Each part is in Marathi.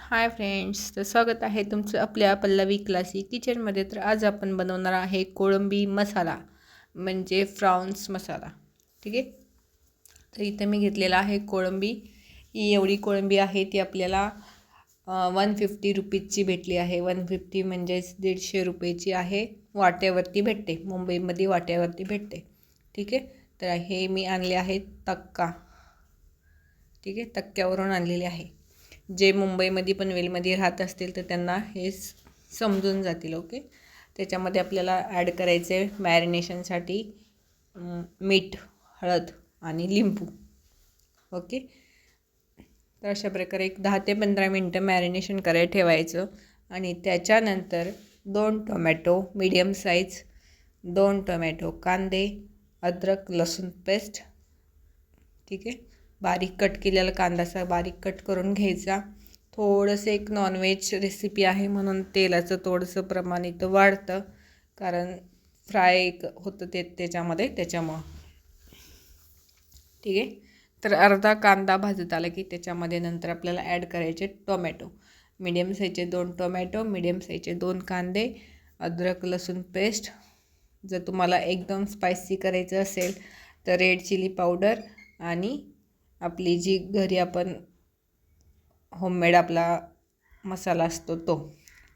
हाय फ्रेंड्स तर स्वागत आहे तुमचं आपल्या पल्लवी क्लासी किचनमध्ये तर आज आपण बनवणार आहे कोळंबी मसाला म्हणजे फ्राउन्स मसाला. ठीक आहे? तर इथं मी घेतलेला आहे कोळंबी. ही एवढी कोळंबी आहे ती आपल्याला वन फिफ्टी रुपीजची भेटली आहे. वन फिफ्टी म्हणजेच दीडशे रुपयेची आहे. वाट्यावरती भेटते. मुंबईमध्ये वाट्यावरती भेटते. ठीक आहे? तर हे मी आणले आहे तक्का. ठीक आहे? तक्क्यावरून आणलेले आहे. जे मुंबईमध्ये पनवेलमध्ये राहत असतील तर त्यांना हे समजून जातील ओके? त्याच्यामध्ये आपल्याला ॲड करायचे मॅरिनेशनसाठी मीठ हळद आणि लिंबू ओके? तर अशा प्रकारे एक दहा ते पंधरा मिनटं मॅरिनेशन करायला ठेवायचं आणि त्याच्यानंतर दोन टोमॅटो मीडियम साईज दोन टोमॅटो कांदे अद्रक लसूण पेस्ट ठीक आहे? बारीक कट केलेला कांदाचा बारीक कट करून घ्यायचा. थोडंसं एक नॉनव्हेज रेसिपी आहे म्हणून तेलाचं थोडंसं प्रमाण इथं वाढतं. कारण फ्राय होतं ते त्याच्यामध्ये त्याच्यामुळं. ठीक आहे? तर अर्धा कांदा भाजत आला की त्याच्यामध्ये नंतर आपल्याला ॲड करायचे टोमॅटो मिडियम साईजचे दोन टोमॅटो मिडियम साईजचे दोन कांदे अद्रक लसूण पेस्ट जर तुम्हाला एकदम स्पायसी करायचं असेल तर रेड चिली पावडर आणि आपली जी घरी आपण होममेड आपला मसाला असतो तो.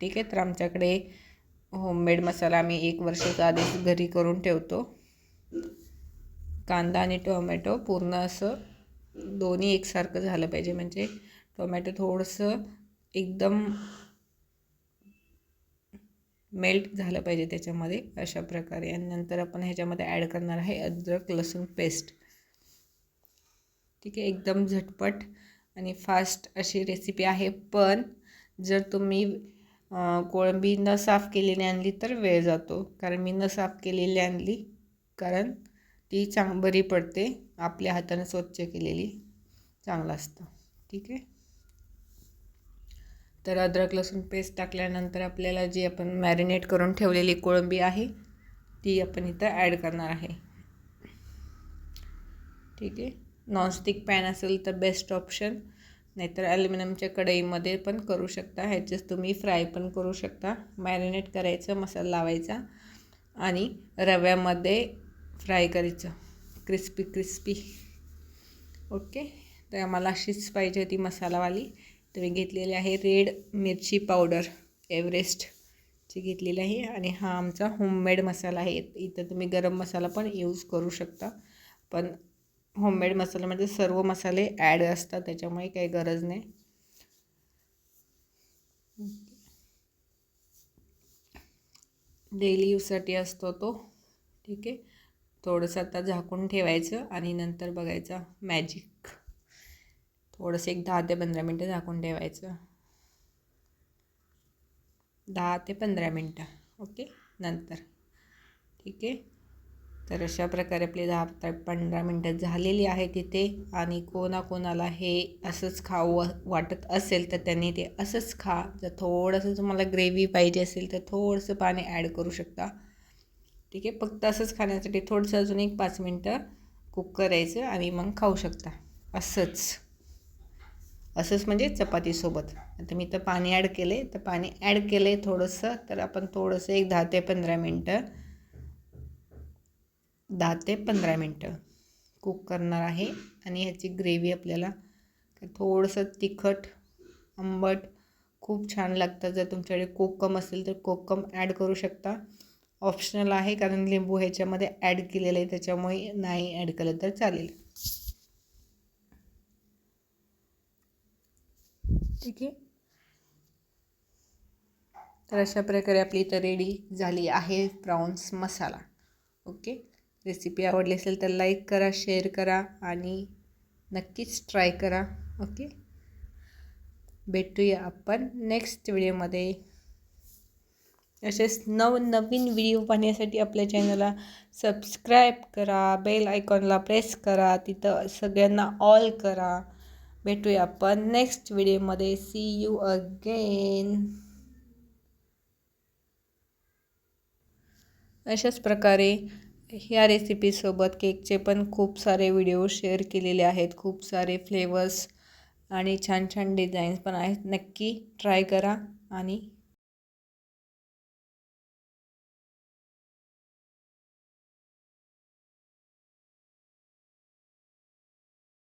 ठीक आहे तर आमच्याकडे होममेड मसाला आम्ही एक वर्षाचा आधीच घरी करून ठेवतो. कांदा आणि टोमॅटो पूर्ण असं दोन्ही एकसारखं झालं पाहिजे. म्हणजे टोमॅटो थोडंसं एकदम मेल्ट झालं पाहिजे त्याच्यामध्ये अशा प्रकारे. आणि नंतर आपण ह्याच्यामध्ये ॲड करणार आहे अद्रक लसूण पेस्ट. ठीक आहे एकदम झटपट आणि फास्ट अशी रेसिपी आहे. पण जर तुम्ही कोळंबी न साफ केलेली आणली तर वेळ जातो. कारण मी न साफ केलेली आणली कारण ती चांग बरी पडते आपल्या हाताने स्वच्छ केलेली चांगलं असतं. ठीक आहे? तर अद्रक लसूण पेस्ट टाकल्यानंतर आपल्याला जी आपण मॅरिनेट करून ठेवलेली कोळंबी आहे ती आपण इथं ॲड करणार आहे. ठीक आहे? नॉनस्टिक पॅन असेल तर बेस्ट ऑप्शन नाहीतर ॲल्युमिनियमच्या कढईमध्ये पण करू शकता. ह्याच्याच तुम्ही फ्राय पण करू शकता. मॅरिनेट करायचं मसाला लावायचा आणि रव्यामध्ये फ्राय करायचं. क्रिस्पी क्रिस्पी ओके तर आम्हाला अशीच पाहिजे होती मसालावाली. तर मी घेतलेली आहे रेड मिरची पावडर एव्हरेस्टची घेतलेली आहे. आणि हा आमचा होममेड मसाला आहे. इथं तुम्ही गरम मसाला पण यूज करू शकता. पण होममेड मसाल्यामध्ये म्हणजे सर्व मसाले ॲड असतात त्याच्यामुळे काही गरज नाही. डेली यूजसाठी असतो तो. ठीक आहे. थोडंसं आता झाकून ठेवायचं आणि नंतर बघायचं मॅजिक. थोडंसं एक दहा ते पंधरा मिनटं झाकून ठेवायचं. दहा ते पंधरा मिनटं. ओके? नंतर. ठीक आहे. तर अशा प्रकारे आपली दहा ते पंधरा मिनटं झालेली आहे तिथे आणि कोणाकोणाला हे असंच खावं वाटत असेल तर त्यांनी ते असंच खा. जर थोडंसं तुम्हाला ग्रेव्ही पाहिजे असेल तर थोडंसं पाणी ॲड करू शकता. ठीक आहे फक्त असंच खाण्यासाठी थोडंसं अजून एक पाच मिनटं कुक करायचं आणि मग खाऊ शकता. असंच. असंच म्हणजे चपातीसोबत आता मी तर पाणी ॲड केले तर पाणी ॲड केलं आहे थोडंसं. तर आपण थोडंसं एक दहा ते पंधरा मिनटं दहा ते पंधरा मिनटं कुक करणार आहे. आणि ह्याची ग्रेव्ही आपल्याला थोडंसं तिखट आंबट खूप छान लागतं. जर तुमच्याकडे कोकम असेल तर कोकम ॲड करू शकता. ऑप्शनल आहे कारण लिंबू ह्याच्यामध्ये ॲड केलेलं आहे त्याच्यामुळे नाही ॲड केलं तर चालेल. ठीक आहे. तर अशा प्रकारे आपली इथं रेडी झाली आहे प्रॉन्स मसाला. ओके? रेसिपी आवडली असेल तर लाईक करा शेअर करा आणि नक्कीच ट्राय करा. ओके? भेटूया आपण नेक्स्ट व्हिडिओमध्ये असेच नवनवीन व्हिडिओ पाहण्यासाठी आपल्या चॅनलला सबस्क्राईब करा बेल आयकॉनला प्रेस करा तिथं सगळ्यांना ऑल करा. भेटूया आपण नेक्स्ट व्हिडिओमध्ये सी यू अगेन अशाच प्रकारे ह्या रेसिपीसोबत केकचे पण खूप सारे व्हिडिओ शेअर केलेले आहेत. खूप सारे फ्लेवर्स आणि छान छान डिझाईन्स पण आहेत. नक्की ट्राय करा आणि